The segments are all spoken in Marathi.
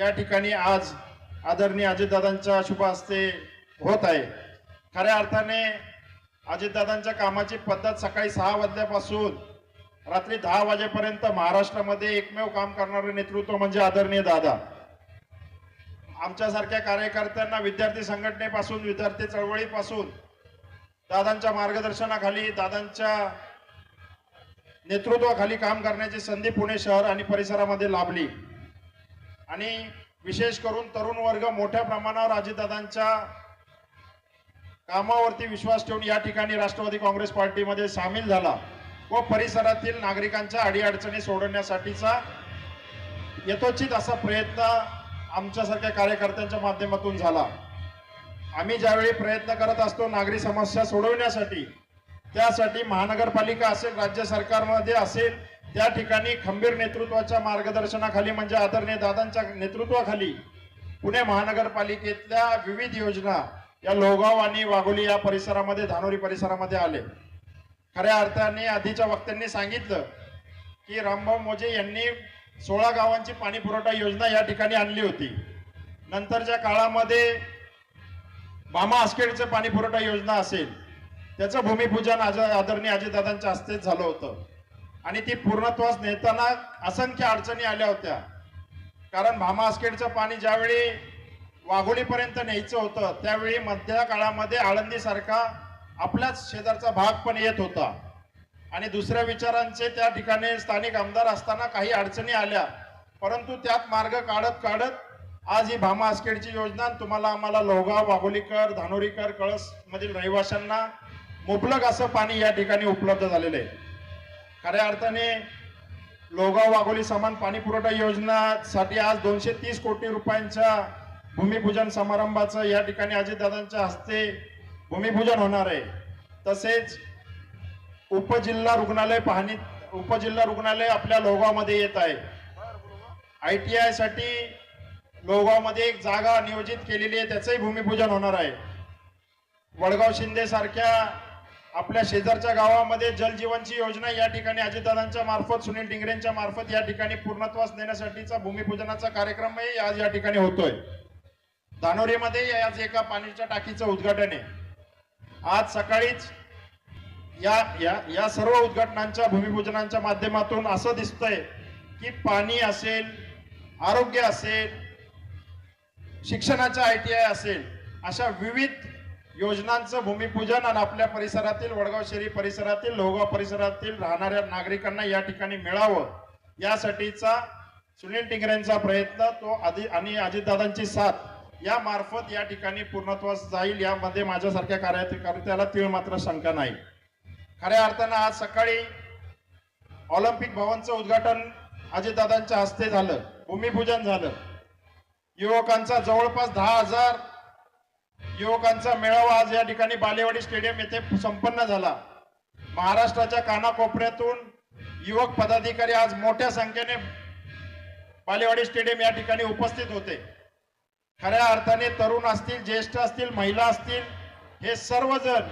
या ठिकाणी आज आदरणीय अजितदादांच्या शुभ हस्ते होत आहे. खऱ्या अर्थाने अजितदादांच्या कामाची पद्धत सकाळी सहा वाजल्यापासून रात्री दहा वाजेपर्यंत महाराष्ट्रामध्ये एकमेव काम करणारे नेतृत्व म्हणजे आदरणीय दादा. आमच्यासारख्या कार्यकर्त्यांना विद्यार्थी संघटनेपासून विद्यार्थी चळवळीपासून दादांच्या मार्गदर्शनाखाली दादांच्या नेतृत्वाखाली काम करण्याची संधी पुणे शहर आणि परिसरामध्ये लाभली. आणि विशेष करून तरुण वर्ग मोठ्या प्रमाणावर अजितदादांच्या कामावरती विश्वास ठेवून या ठिकाणी राष्ट्रवादी काँग्रेस पार्टीमध्ये सामील झाला व परिसरातील नागरिकांच्या अडीअडचणी सोडवण्यासाठीचा यथोचित असा प्रयत्न आमच्यासारख्या कार्यकर्त्यांच्या माध्यमातून झाला. आम्ही ज्यावेळी प्रयत्न करत असतो नागरी समस्या सोडवण्यासाठी त्यासाठी महानगरपालिका असेल राज्य सरकारमध्ये असेल त्या ठिकाणी खंबीर नेतृत्वाच्या मार्गदर्शनाखाली म्हणजे आदरणीय दादांच्या नेतृत्वाखाली पुणे महानगरपालिकेतल्या विविध योजना या लोगाव आणि वाघोली या परिसरामध्ये धानोरी परिसरामध्ये आले. खऱ्या अर्थाने आधीच्या वक्त्यांनी सांगितलं की रामभाऊ मोजे यांनी सोळा गावांची पाणी पुरवठा योजना या ठिकाणी आणली होती. नंतरच्या काळामध्ये बामा आस्केडचं पाणी पुरवठा योजना असेल त्याचं भूमिपूजन आज आदरणीय अजितदादांच्या हस्तेच झालं होतं. आणि ती पूर्णत्वास नेताना असंख्य अडचणी आल्या होत्या. कारण भामास्केडचं पाणी ज्यावेळी वाघोलीपर्यंत न्यायचं होतं त्यावेळी मध्य काळामध्ये आळंदीसारखा आपल्याच शेजारचा भाग पण येत होता. आणि दुसऱ्या विचारांचे त्या ठिकाणी स्थानिक आमदार असताना काही अडचणी आल्या. परंतु त्यात मार्ग काढत काढत आज ही भामा आस्केडची योजना तुम्हाला आम्हाला लोहगाव वाघोलीकर धानोरीकर कळसमधील रहिवाशांना मुबलक असं पाणी या ठिकाणी उपलब्ध झालेलं आहे. खऱ्या अर्थाने लोगाव वाघोली समान पाणी पुरवठा योजनासाठी आज दोनशे तीस कोटी रुपयांच्या भूमिपूजन समारंभाचं या ठिकाणी अजितदादांच्या हस्ते भूमिपूजन होणार आहे. तसेच उपजिल्हा रुग्णालय पाहणी उपजिल्हा रुग्णालय आपल्या लोगावमध्ये येत आहे. आय टी आयसाठी लोगावमध्ये एक जागा नियोजित केलेली आहे त्याचंही भूमिपूजन होणार आहे. वडगाव शिंदे सारख्या आपल्या शेजारच्या गावामध्ये जलजीवनची योजना या ठिकाणी अजितदादांच्या मार्फत सुनील डिंगरेंच्या मार्फत या ठिकाणी पूर्णत्वास नेण्यासाठीचा भूमिपूजनाचा कार्यक्रमही आज या ठिकाणी होतोय. धानोरीमध्ये आज एका पाण्याच्या टाकीचं उद्घाटन आहे. आज सकाळीच या या या सर्व उद्घाटनांच्या भूमिपूजनांच्या माध्यमातून असं दिसतंय की पाणी असेल आरोग्य असेल शिक्षणाचा आय टी आय असेल अशा विविध योजनांचं भूमिपूजन आणि आपल्या परिसरातील वडगाव शहरी परिसरातील लोहगाव परिसरातील राहणाऱ्या नागरिकांना या ठिकाणी मिळावं. यासाठीचा सुनील टिंगरेंचा प्रयत्न तो आधी आणि अजितदादांची साथ या मार्फत या ठिकाणी पूर्णत्वास जाईल यामध्ये माझ्यासारख्या कार्यकर्त्याला तीळ मात्र शंका नाही. खऱ्या अर्थानं आज सकाळी ऑलिम्पिक भवनचं उद्घाटन अजितदादांच्या हस्ते झालं भूमिपूजन झालं. युवकांचा जवळपास दहा हजार युवकांचा मेळावा आज या ठिकाणी बालेवाडी स्टेडियम येथे संपन्न झाला. महाराष्ट्राच्या कानाकोपऱ्यातून युवक पदाधिकारी आज मोठ्या संख्येने बालेवाडी स्टेडियम या ठिकाणी उपस्थित होते. खऱ्या अर्थाने तरुण असतील ज्येष्ठ असतील महिला असतील हे सर्वजण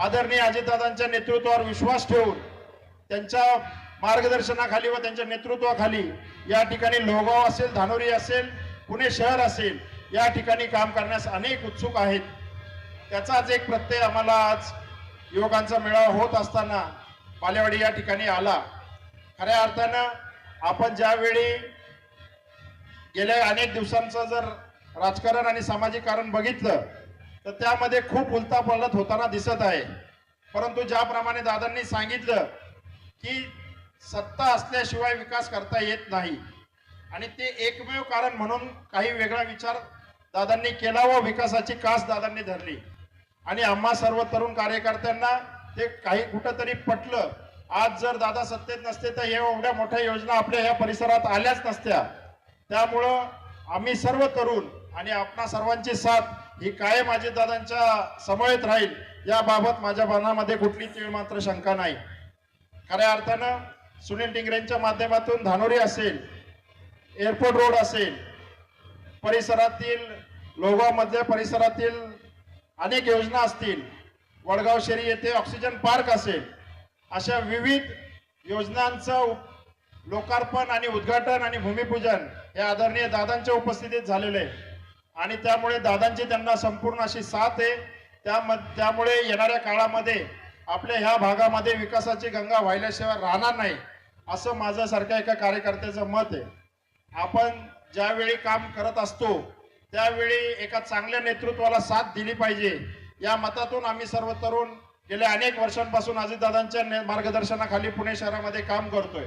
आदरणीय अजितदादांच्या नेतृत्वावर विश्वास ठेवून त्यांच्या मार्गदर्शनाखाली व त्यांच्या नेतृत्वाखाली या ठिकाणी लोहगाव असेल धानोरी असेल पुणे शहर असेल या ठिकाणी काम करण्यास अनेक उत्सुक आहेत. त्याचाच एक प्रत्यय आम्हाला आज युवकांचा मेळावा होत असताना बालेवाडी या ठिकाणी आला. खऱ्या अर्थानं आपण ज्यावेळी गेल्या अनेक दिवसांचं जर राजकारण आणि सामाजिक कारण बघितलं तर त्यामध्ये खूप उलतापलत होताना दिसत आहे. परंतु ज्याप्रमाणे दादांनी सांगितलं की सत्ता असल्याशिवाय विकास करता येत नाही. आणि ते एकमेव कारण म्हणून काही वेगळा विचार दादांनी केला व विकासाची कास दादांनी धरली. आणि आम्हा सर्व तरुण कार्यकर्त्यांना ते काही कुठंतरी पटलं. आज जर दादा सत्तेत नसते तर हे एवढ्या मोठ्या योजना आपल्या या परिसरात आल्याच नसत्या. त्यामुळं आम्ही सर्व तरुण आणि आपणा सर्वांची साथ ही कायम दादांच्या समवेत राहील. याबाबत माझ्या मनामध्ये कुठली तीळ मात्र शंका नाही. खऱ्या अर्थानं सुनील टिंगरेंच्या माध्यमातून धानोरी असेल एअरपोर्ट रोड असेल परिसरातील लोगावमधल्या परिसरातील अनेक योजना असतील. वडगाव शेरी येथे ऑक्सिजन पार्क असेल. अशा विविध योजनांचं लोकार्पण आणि उद्घाटन आणि भूमिपूजन हे आदरणीय दादांच्या उपस्थितीत झालेलं आहे. आणि त्यामुळे दादांची त्यांना संपूर्ण अशी साथ आहे. त्याम त्यामुळे येणाऱ्या काळामध्ये आपल्या ह्या भागामध्ये विकासाची गंगा व्हायल्याशिवाय राहणार नाही असं माझं सारख्या एका कार्यकर्त्याचं मत आहे. आपण ज्यावेळी काम करत असतो त्यावेळी एका चांगल्या नेतृत्वाला साथ दिली पाहिजे. या मतातून आम्ही सर्व तरुण गेल्या अनेक वर्षांपासून अजितदादांच्या ने- मार्गदर्शनाखाली पुणे शहरामध्ये काम करतोय.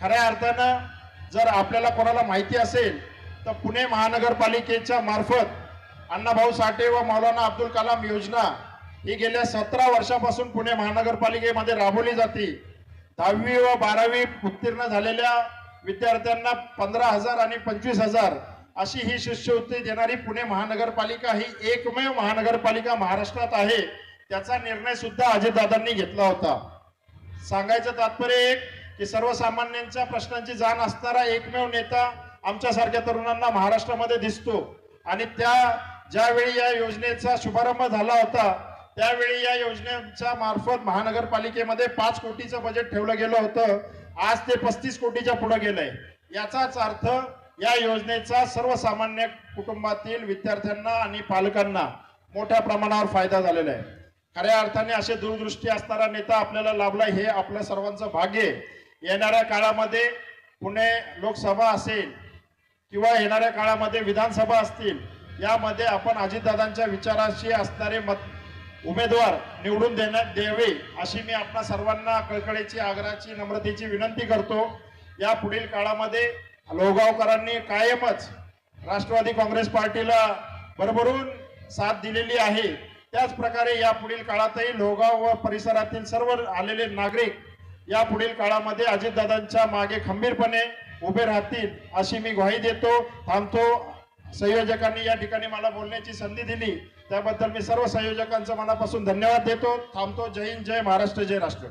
खऱ्या अर्थानं जर आपल्याला कोणाला माहिती असेल तर पुणे महानगरपालिकेच्या मार्फत अण्णाभाऊ साठे व मौलाना अब्दुल कलाम योजना ही गेल्या सतरा वर्षापासून पुणे महानगरपालिकेमध्ये राबवली जाते. दहावी व बारावी उत्तीर्ण झालेल्या विद्यार्थ्यांना पंधरा हजार आणि पंचवीस हजार अशी ही शिष्यवृत्ती देणारी पुणे महानगरपालिका ही एकमेव महानगरपालिका महाराष्ट्रात आहे. त्याचा निर्णय सुद्धा अजितदादांनी घेतला होता. सांगायचं तात्पर्य एक की सर्वसामान्यांच्या प्रश्नांची जाण असणारा एकमेव नेता आमच्यासारख्या तरुणांना महाराष्ट्रामध्ये दिसतो. आणि त्या ज्यावेळी या योजनेचा शुभारंभ झाला होता त्यावेळी या योजनेच्या मार्फत महानगरपालिकेमध्ये पाच कोटीचं बजेट ठेवलं गेलं होतं. आज ते पस्तीस कोटीच्या पुढे गेलंय. याचाच अर्थ या योजनेचा सर्वसामान्य कुटुंबातील विद्यार्थ्यांना आणि पालकांना मोठ्या प्रमाणावर फायदा झालेला आहे खऱ्या अर्थाने असे दूरदृष्टी असणारा नेता आपल्याला लाभला हे आपल्या सर्वांचं भाग्य आहे. येणाऱ्या काळामध्ये पुणे लोकसभा असेल किंवा येणाऱ्या काळामध्ये विधानसभा असतील यामध्ये आपण अजितदादांच्या विचाराशी असणारे मत उमेदवार निवडून देण्यात द्यावे अशी मी आपल्या सर्वांना कळकळीची आग्रहाची नम्रतेची विनंती करतो या पुढील काळामध्ये लोहगावकरांनी कायमच राष्ट्रवादी काँग्रेस पार्टीला भरभरून साथ दिलेली आहे. त्याच प्रकारे या पुढील काळातही लोहगाव व परिसरातील सर्व आलेले नागरिक या पुढील काळामध्ये अजितदादांच्या मागे खंबीरपणे उभे राहतील अशी मी ग्वाही देतो थांबतो. संयोजकांनी या ठिकाणी मला बोलण्याची संधी दिली. त्याबद्दल मी सर्व संयोजकांचं मनापासून धन्यवाद देतो. थांबतो. जय हिंद जय महाराष्ट्र जय राष्ट्र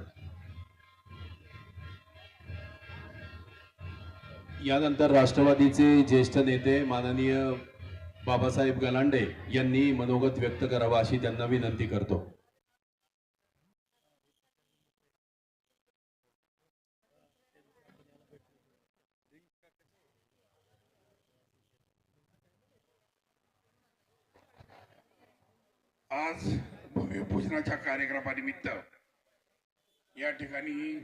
यानंतर राष्ट्रवादीचे ज्येष्ठ नेते माननीय बाबासाहेब गलांडे यांनी मनोगत व्यक्त करावा अशी त्यांना विनंती करतो. आज भूमिपूजनाच्या कार्यक्रमानिमित्त या ठिकाणी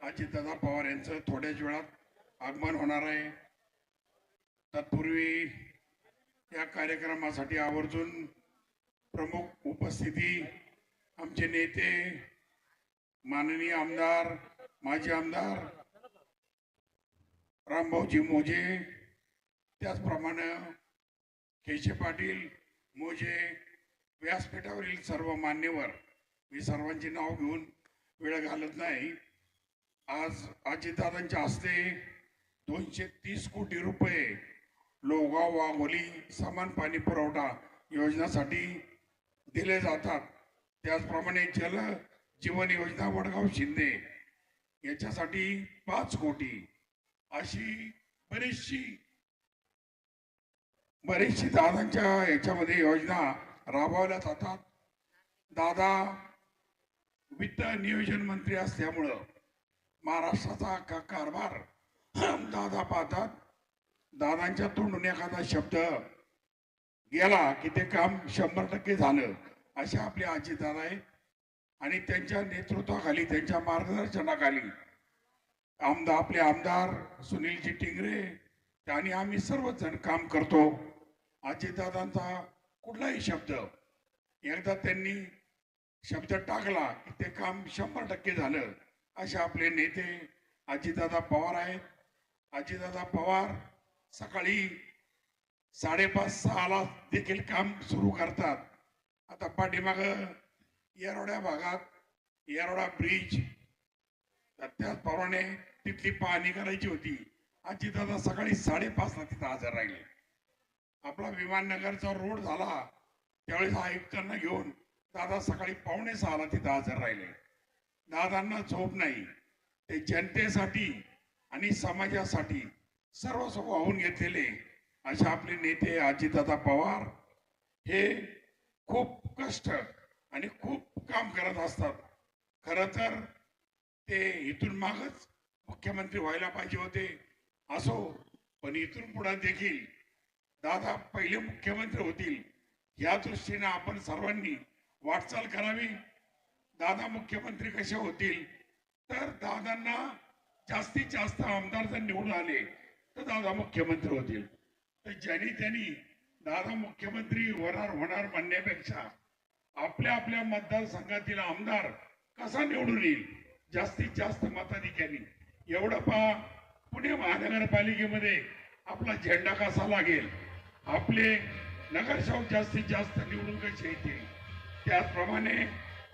अजितदादा पवार यांचं थोड्याच वेळात आगमन होणार आहे. तत्पूर्वी या कार्यक्रमासाठी आवर्जून प्रमुख उपस्थिती आमचे नेते माननीय आमदार माजी आमदार रामभाऊजी मोजे त्याचप्रमाणे केशे पाटील मोजे व्यासपीठावरील सर्व मान्यवर मी सर्वांची नाव घेऊन वेळ घालत नाही. आज अजितदादांच्या हस्ते दोनशे तीस कोटी रुपये लोगाव वाघोली समान पाणी पुरवठा योजनासाठी दिले जातात. त्याचप्रमाणे जल जीवन योजना वडगाव शिंदे याच्यासाठी पाच कोटी. अशी बरीचशी बरीचशी दादांच्या याच्यामध्ये योजना राबवल्या जातात. दादा वित्त नियोजन मंत्री असल्यामुळं महाराष्ट्राचा का कारभार दादा पाहतात. दादांच्या तोंडून एखादा शब्द गेला की ते काम शंभर टक्के झालं असे आपले आजी दादा आहे आणि त्यांच्या नेतृत्वाखाली त्यांच्या मार्गदर्शनाखाली आमदार आपले आमदार सुनीलजी टिंगरे आणि आम्ही सर्वच जण काम करतो. अजितदादांचा कुठलाही शब्द एकदा त्यांनी शब्द टाकला की ते काम शंभर टक्के झालं असे आपले नेते अजितदादा पवार आहेत. अजितदादा पवार सकाळी साडेपाच सहाला देखील काम सुरू करतात. आता पाठीमाग येरोड्या भागात येरोडा ब्रिज तर त्याचप्रमाणे तिथली पाहणी करायची होती. अजितदादा सकाळी साडेपाचला तिथं हजर राहिले. आपला विमाननगरचा रोड झाला. त्यावेळेस आयुक्तांना घेऊन दादा सकाळी पावणे सहाला तिथं हजर राहिले. दादांना झोप नाही. ते जनतेसाठी आणि समाजासाठी सर्वस्व वाहून घेतलेले असे आपले नेते अजितदादा पवार हे खूप कष्ट आणि खूप काम करत असतात. खरं तर ते इथून मागच मुख्यमंत्री व्हायला पाहिजे होते असो पण इथून पुढे देखील दादा पहिले मुख्यमंत्री होतील या दृष्टीने आपण सर्वांनी वाटचाल करावी. दादा मुख्यमंत्री कसे होतील? तर दादांना जास्तीत जास्त आमदार जर निवडून आले तर दादा मुख्यमंत्री होतील. तर ज्यांनी त्यांनी दादा मुख्यमंत्री होणार होणार म्हणण्यापेक्षा आपल्या आपल्या मतदारसंघातील आमदार कसा निवडून येईल? जास्तीत जास्त मताधिक्याने. एवढं पहा पुणे महानगरपालिकेमध्ये आपला झेंडा कसा लागेल? आपले नगरसेवक जास्तीत जास्त निवडून कसे येतील? त्याचप्रमाणे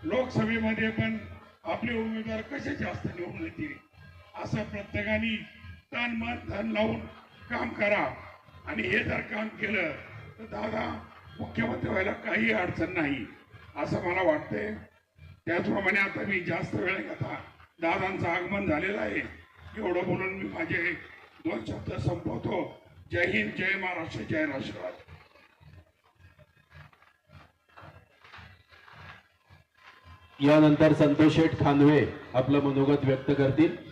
लोकसभेमध्ये पण आपले उमेदवार कसे जास्त निवडून येतील? असं प्रत्येकाने तन मन धन लावून काम करा. आणि हे जर काम केलं तर दादा मुख्यमंत्री व्हायला काही अडचण नाही असं मला वाटतंय. त्याचप्रमाणे आता मी जास्त वेळ घेता दादांचं आगमन झालेलं आहे. एवढं बोलून मी माझे दोन शब्द संपवतो. जय हिंद जय महाराष्ट्र जय राष्ट्रवाद. यानंतर संतोष शेठ खानवे आपलं मनोगत व्यक्त करतील.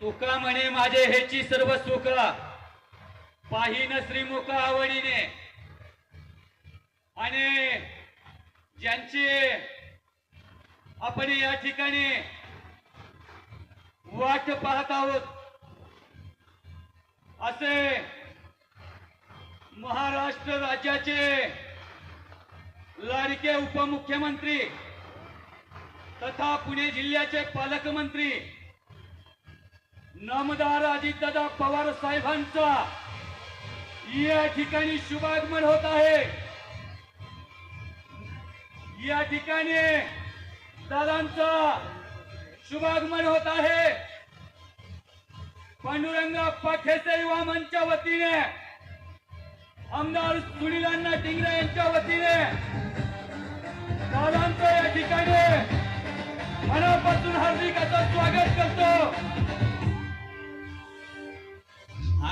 तुका म्हणे माझे हेची सर्व सुख. पाहिन श्रीमुख आवडीने. आणि ज्यांचे आपण या ठिकाणी वाट पाहत आहोत असे महाराष्ट्र राज्याचे लाडके उपमुख्यमंत्री तथा पुणे जिल्ह्याचे पालकमंत्री नामदार अजितदादा पवार साहेबांचा या ठिकाणी शुभागमन होत आहे. या ठिकाणी दादांचा शुभागमन होत आहे. पांडुरंगा पाठेसे युवा मंचच्या वतीने आमदार सुनीलांना टिंगरे यांच्या वतीने दादांचं या ठिकाणी मनापासून हार्दिक असं स्वागत करतो.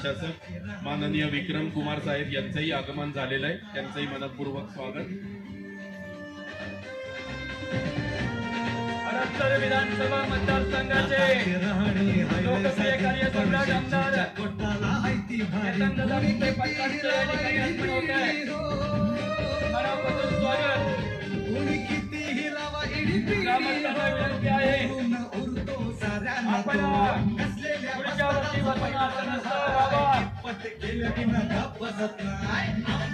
प्रशासक माननीय विक्रम कुमार साहेब यांचंही आगमन झालेलं आहे. त्यांचंही मनपूर्वक स्वागत. विधानसभा मतदारसंघाचे लोकप्रिय कार्यसम्राट आमदार चेतनदादा तुके पाटलांचं या ठिकाणी आगमन होत. आहे मनापासून स्वागत. ग्रामस्थांना विनंती आहे. आपण पुढच्या वर्षी बसून आसनस्थ व्हावा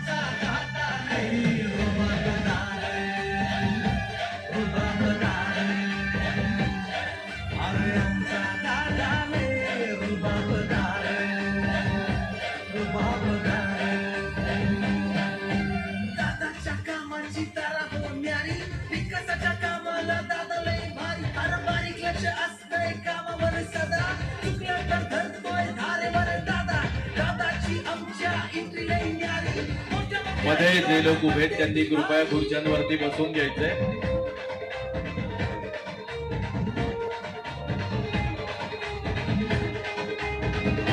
दादाच्या मध्ये जे लोक उभे त्यांनी कृपया खुर्च्यांवरती बसून घ्यायचंय.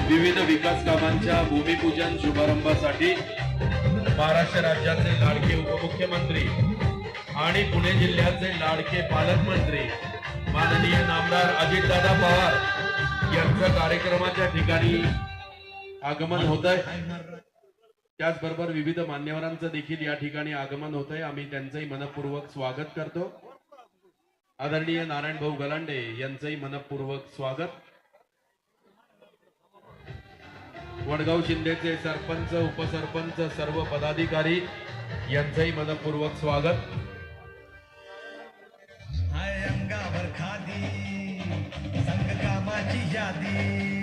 विविध विकास कामांच्या भूमिपूजन शुभारंभासाठी महाराष्ट्र राज्याचे लाडके उपमुख्यमंत्री आणि पुणे जिल्ह्याचे लाडके पालकमंत्री माननीय नामदार अजितदादा पवार यांचं कार्यक्रमाच्या ठिकाणी आगमन होत आहे त्याचबरोबर विविध मान्यवरांचं देखील या ठिकाणी आगमन होत आहे आम्ही त्यांचंही मनपूर्वक स्वागत करतो. आदरणीय नारायण भाऊ गलांडे यांचंही मनपूर्वक स्वागत. वडगाव शिंदेचे सरपंच उपसरपंच सर्व पदाधिकारी यांचंही मनपूर्वक स्वागत. संघ कामाची यादी.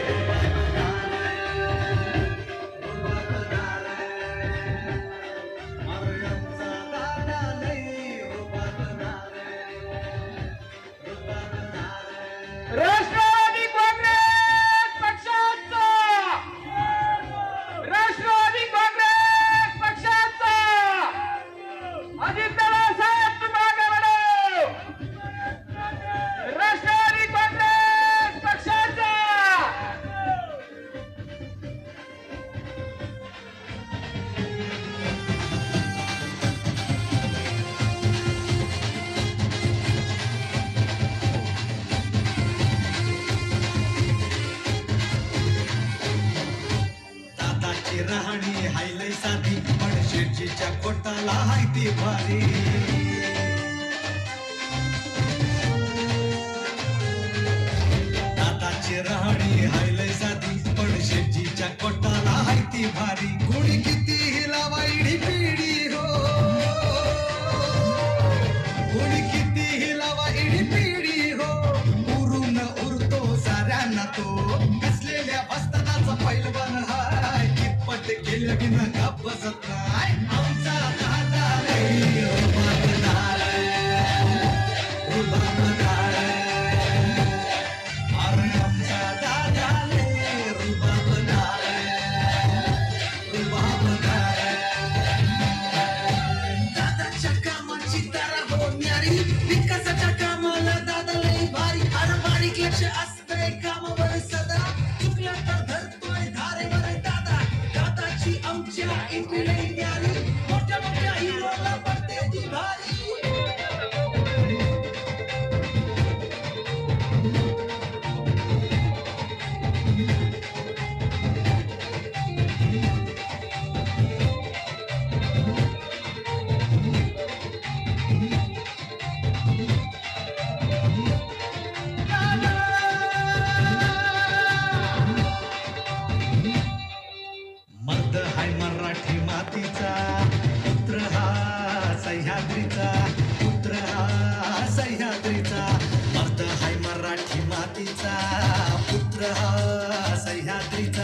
कोटाला भारी दादाची राहणी हायलय साधी पण शेजीच्या कोटाला हायती भारी. कोणी किती हिला वाईडी पिढी हो? कोणी किती हिला वाईडी पिढी हो? उरून उरतो साऱ्यांना तो कसलेल्या वस्तादाचा पैलवान हाय. कितपट केल्या की न का बसत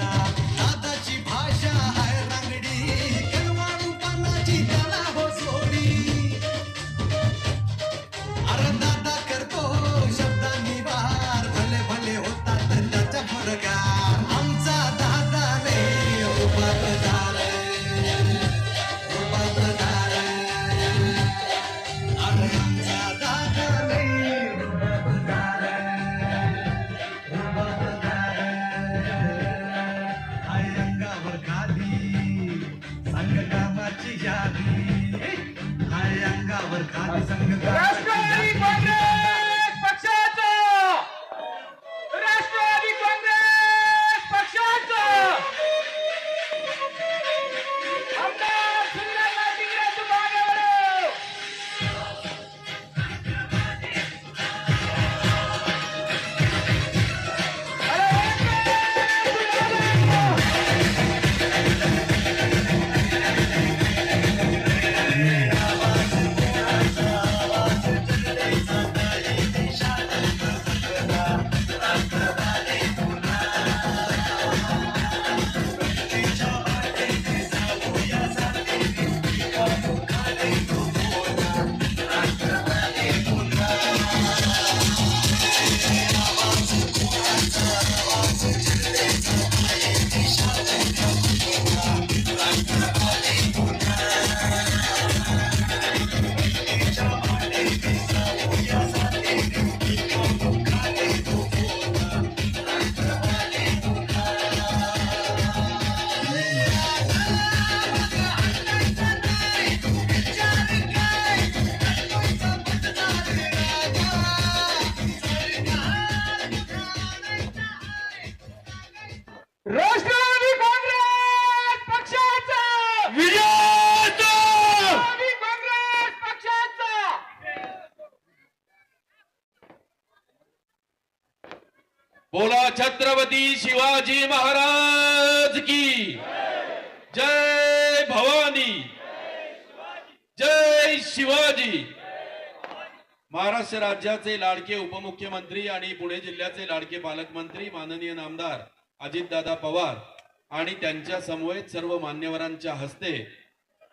सह्याद्रीचा दादाची छत्रपती शिवाजी महाराज की। जय भवानी। जय शिवाजी। महाराष्ट्र राज्याचे लाडके उपमुख्यमंत्री आणि पुणे जिल्ह्याचे लाडके पालकमंत्री माननीय नामदार अजितदादा पवार आणि त्यांच्या समवेत सर्व मान्यवरांच्या हस्ते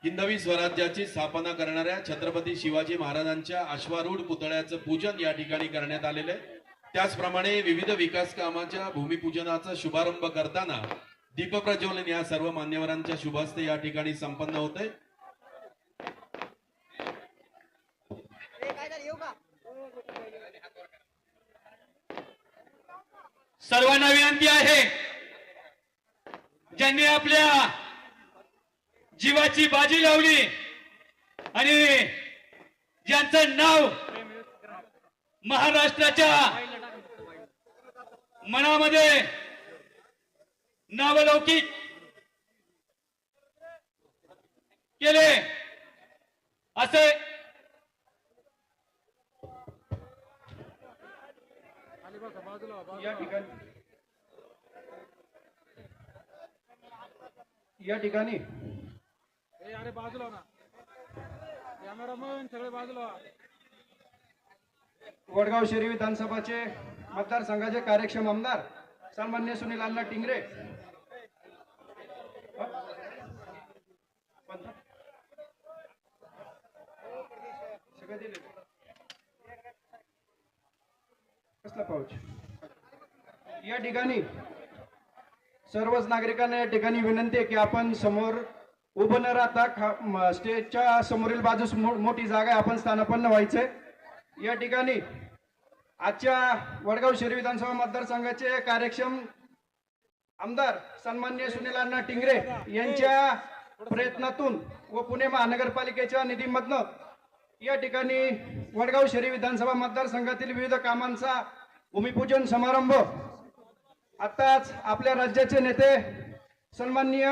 हिंदवी स्वराज्याची स्थापना करणाऱ्या छत्रपती शिवाजी महाराजांच्या अश्वारूढ पुतळ्याचं पूजन या ठिकाणी करण्यात आलेलं आहे. त्याचप्रमाणे विविध विकास कामाच्या भूमिपूजनाचा शुभारंभ करताना दीपप्रज्वलन या सर्व मान्यवरांच्या शुभास्ते या ठिकाणी संपन्न होते. सर्वांना विनंती आहे ज्यांनी आपल्या जीवाची बाजी लावली आणि ज्यांचं नाव महाराष्ट्राच्या मनामध्ये नावलौकिक केले असे या ठिकाणी. या ठिकाणी. अरे बाजूला ना. कॅमेरामन सगळे बाजूला. वडगाव शहरी विधानसभाचे मतदारसंघाचे कार्यक्षम आमदार सन्मान्य सुनील अण्णा टिंगरे. या ठिकाणी सर्वच नागरिकांना या ठिकाणी विनंती आहे की आपण समोर उभं न राहता स्टेजच्या समोरील बाजूस मो- मोठी जागा आहे. आपण स्थानापन्न व्हायचंय. या ठिकाणी आजच्या वडगाव शहरी विधानसभा मतदारसंघाचे कार्यक्षम आमदार सन्मान्य सुनील अण्णा टिंगरे यांच्या प्रयत्नातून व पुणे महानगरपालिकेच्या निधीमधनं या ठिकाणी वडगाव शहरी विधानसभा मतदारसंघातील विविध कामांचा भूमिपूजन समारंभ. आताच आपल्या राज्याचे नेते सन्माननीय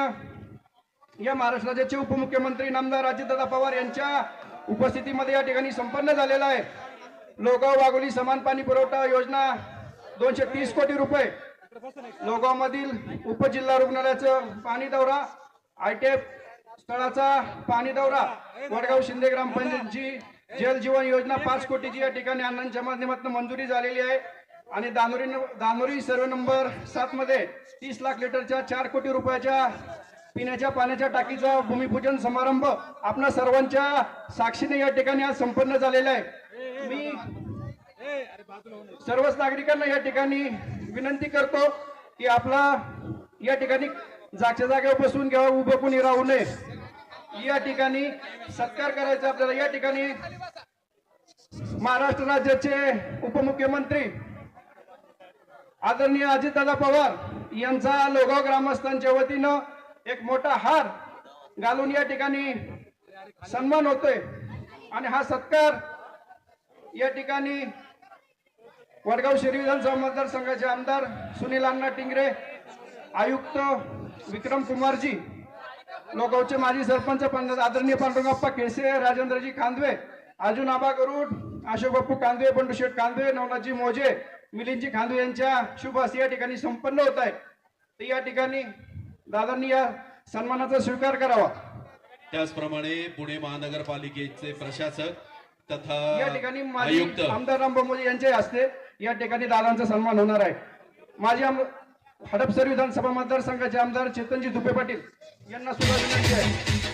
या महाराष्ट्र राज्याचे उपमुख्यमंत्री नामदार अजितदादा पवार यांच्या उपस्थितीमध्ये या ठिकाणी संपन्न झालेला आहे. लोगाव वाघोली समान पाणी पुरवठा योजना दोनशे तीस कोटी रुपये. लोगाव मधील उपजिल्हा रुग्णालयाचं पाणी दौरा आयटीएफ स्थळाचा पाणी दौरा वडगाव शिंदे ग्रामपंचायतची जल जीवन योजना पाच कोटीची या ठिकाणी अण्णांच्या माध्यमातून मंजुरी झालेली आहे. आणि दानोरी दानोरी सर्व नंबर सात मध्ये तीस लाख लिटरच्या चार कोटी रुपयाच्या पिण्याच्या पाण्याच्या टाकीचा भूमिपूजन समारंभ आपणा सर्वांच्या साक्षीने या ठिकाणी आज संपन्न झालेला आहे. मी सर्वच नागरिकांना या ठिकाणी विनंती करतो की आपला या ठिकाणी जागच्या जागेवर बसून घ्यावा उभं कोणी राहू नये. या ठिकाणी सत्कार करायचा आपल्याला. या ठिकाणी महाराष्ट्र राज्याचे उपमुख्यमंत्री आदरणीय अजितदादा पवार यांचा लोगाव ग्रामस्थांच्या वतीनं एक मोठा हार घालून या ठिकाणी सन्मान होतोय. आणि हा सत्कार या ठिकाणी वडगाव शहरी विधानसभा मतदारसंघाचे आमदार सुनील अण्णा टिंगरे आयुक्त विक्रम कुमारजी लोगावचे माजी सरपंच पंडित आदरणीय पांडुरंगाप्पा केसे राजेंद्रजी कांदवे अर्जुन आबा गरुड अशोक बाप्पू कांदवे बंडूशेठ कांदवे नवनाथजी मोजे मिलिंदजी खांदवे यांच्या शुभ या ठिकाणी संपन्न होत आहे. तर या ठिकाणी दादांनी या सन्मानाचा स्वीकार करावा. त्याचप्रमाणे पुणे महानगरपालिकेचे प्रशासक तथा या ठिकाणी माजी आयुक्त आमदार रामभाऊ मोजे यांच्या हस्ते या ठिकाणी दादांचा सन्मान होणार आहे. माजी आम हडपसर विधानसभा मतदारसंघाचे आमदार चेतनजी धुपे पाटील यांना सुद्धा विनंती आहे.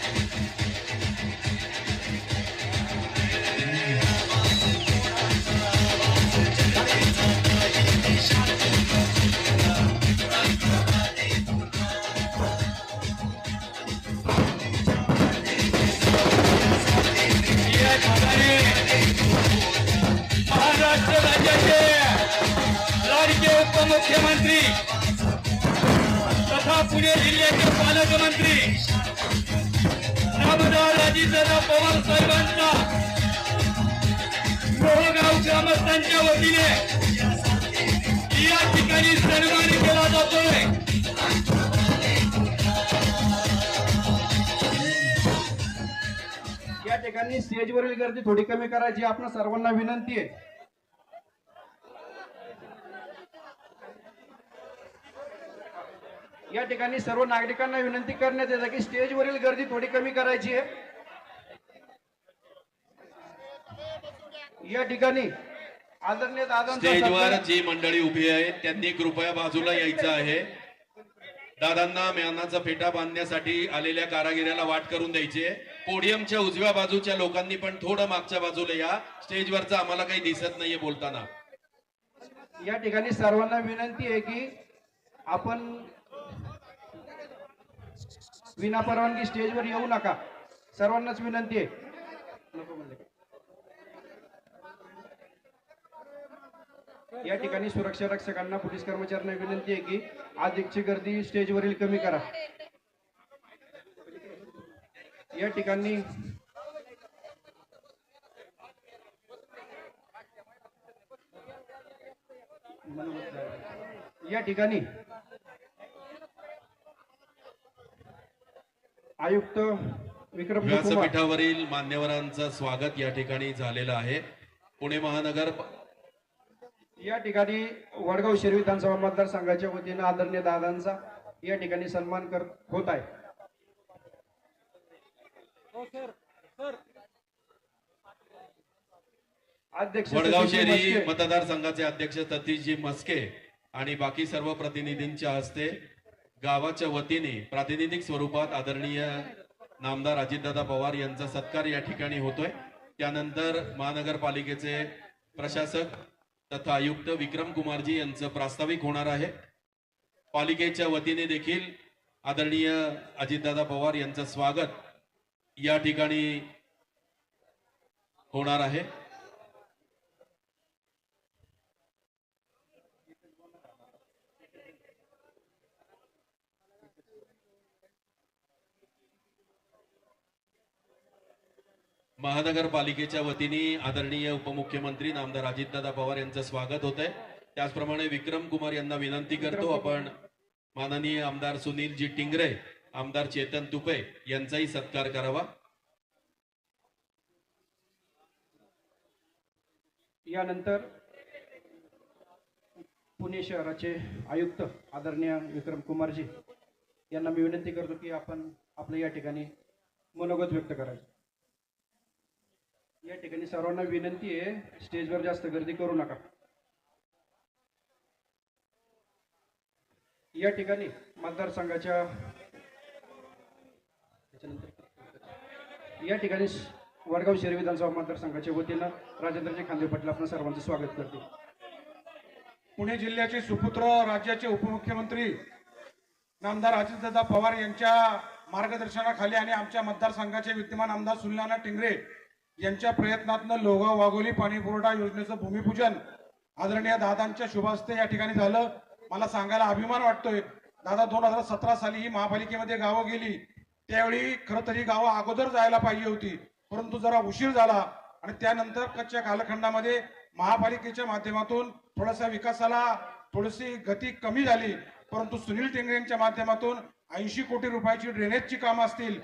पद्धतीने या ठिकाणी सन्मान केला जातोय. या ठिकाणी स्टेजवरील गर्दी थोडी कमी करायची आपण सर्वांना विनंती आहे. या ठिकाणी सर्व नागरिकांना विनंती करण्यात येते की स्टेजवरील गर्दी थोडी कमी करायची आहे. या ठिकाणी स्टेजवर जी मंडळी उभी आहे त्यांनी कृपया बाजूला यायचं आहे. दादांना म्यानाचा फेटा बांधण्यासाठी आलेल्या कारागिराला वाट करून द्यायची पोडियमच्या उजव्या बाजूच्या लोकांनी पण थोडं मागच्या बाजूला या. स्टेजवरचं आम्हाला काही दिसत नाहीये बोलताना. या ठिकाणी सर्वांना विनंती आहे की आपण विना परवानगी स्टेजवर येऊ नका. सर्वांनाच विनंती आहे. या ठिकाणी सुरक्षा रक्षकांना पोलीस कर्मचाऱ्यांना विनंती आहे की अधिकची गर्दी स्टेजवरील कमी करा. या ठिकाणी या ठिकाणी आयुक्त विक्रम व्यासपीठावरील मान्यवरांचं स्वागत या ठिकाणी झालेलं आहे. पुणे महानगर या ठिकाणी वडगाव शहर विधानसभा मतदारसंघाच्या वतीनं आदरणीय दादांचा या ठिकाणी सन्मान कर होत आहे. हो अध्यक्ष वडगाव शहरी मस्के. मतदारसंघाचे अध्यक्ष सतीशजी मस्के आणि बाकी सर्व प्रतिनिधींच्या हस्ते गावाच्या वतीने प्रातिनिधिक स्वरूपात आदरणीय नामदार अजितदादा पवार यांचा सत्कार या ठिकाणी होतोय. त्यानंतर महानगरपालिकेचे प्रशासक तथा आयुक्त विक्रम कुमारजी यांचं प्रास्ताविक होणार आहे. पालिकेच्या वतीने देखील आदरणीय अजितदादा पवार यांचं स्वागत या ठिकाणी होणार आहे. महानगरपालिकेच्या वतीने आदरणीय उपमुख्यमंत्री नामदार अजितदादा पवार यांचं स्वागत होत आहे त्याचप्रमाणे विक्रम कुमार यांना विनंती करतो आपण. माननीय आमदार सुनीलजी टिंगरे आमदार चेतन तुपे यांचाही सत्कार करावा. यानंतर पुणे शहराचे आयुक्त आदरणीय विक्रम कुमारजी यांना मी विनंती करतो की आपण आपलं या ठिकाणी मनोगत व्यक्त करायचं. या ठिकाणी सर्वांना विनंती आहे स्टेजवर जास्त गर्दी करू नका. या ठिकाणी मतदारसंघाच्या या ठिकाणी वडगाव शहर विधानसभा मतदारसंघाच्या वतीनं राजेंद्रजी खांदे पाटील आपण सर्वांचं स्वागत करते. पुणे जिल्ह्याचे सुपुत्र राज्याचे उपमुख्यमंत्री नामदार अजितदादा पवार यांच्या मार्गदर्शनाखाली आणि आमच्या मतदारसंघाचे विद्यमान आमदार सुल्लाना टिंगरे यांच्या प्रयत्नातनं लोगाव वाघोली पाणी पुरवठा योजनेचं भूमिपूजन आदरणीय दादांच्या शुभास्ते या ठिकाणी झालं. मला सांगायला अभिमान वाटतोय. दादा दोन हजार सतरा साली ही महापालिकेमध्ये गावं गेली. त्यावेळी खरं तरी गावं अगोदर जायला पाहिजे होती. परंतु जरा उशीर झाला आणि त्यानंतर कच्च्या कालखंडामध्ये महापालिकेच्या माध्यमातून थोडासा विकासाला थोडीशी गती कमी झाली. परंतु सुनील टेंगरेंच्या माध्यमातून ऐंशी कोटी रुपयाची ड्रेनेजची कामं असतील.